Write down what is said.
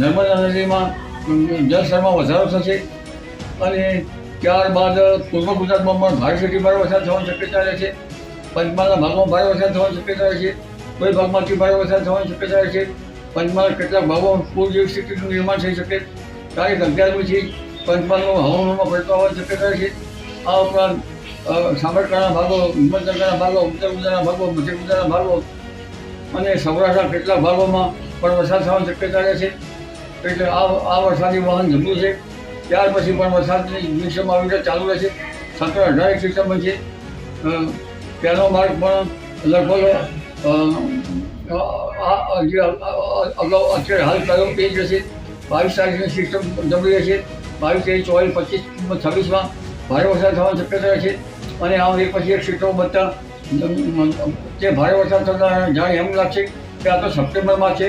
નર્મદા નદીમાં જળસ્તરમાં વધારો થશે અને ત્યારબાદ પૂર્વ ગુજરાતમાં પણ ભારે સુધી ભારે વરસાદ થવાની શક્યતા રહે છે. પંચમહાલના ભાગમાં ભારે વરસાદ થવાની શક્યતા રહે છે. કોઈ ભાગમાંથી ભારે વરસાદ થવાની શક્યતા રહે છે. પંચમહાલ કેટલાક ભાગોમાં પૂર જેવી સ્થિતિનું નિર્માણ થઈ શકે. તારીખ અગિયારમીથી પંચમહાલનું હવામાનમાં આવવાની શક્યતા રહે છે. આ ઉપરાંત સાબરકાંઠાના ભાગો, હિંમતનગરના ભાગો, ઉત્તર ગુજરાતના ભાગો, મધ્ય ગુજરાતના ભાગો અને સૌરાષ્ટ્રના કેટલાક ભાગોમાં પણ વરસાદ થવાની શક્યતા રહે છે. એટલે આ આ વરસાદી વાહન ધંધું છે. ત્યાર પછી પણ વરસાદની સિસ્ટમ આવી રીતે ચાલુ રહેશે. સત્તર અઢાર એક સિસ્ટમ અ, પહેલો માર્ગ પણ લગભગ અગાઉ અત્યારે હાલ કયો તે જ રહેશે બાવીસ તારીખની સિસ્ટમ જમી રહેશે. બાવીસ તારીખ ચોવીસ પચીસ છવ્વીસમાં ભારે વરસાદ થવાની શક્યતા રહે છે અને આમ એક પછી એક સિસ્ટમ બનતા તે ભારે વરસાદ થતા જાણે એમ લાગશે કે આ તો સપ્ટેમ્બરમાં છે.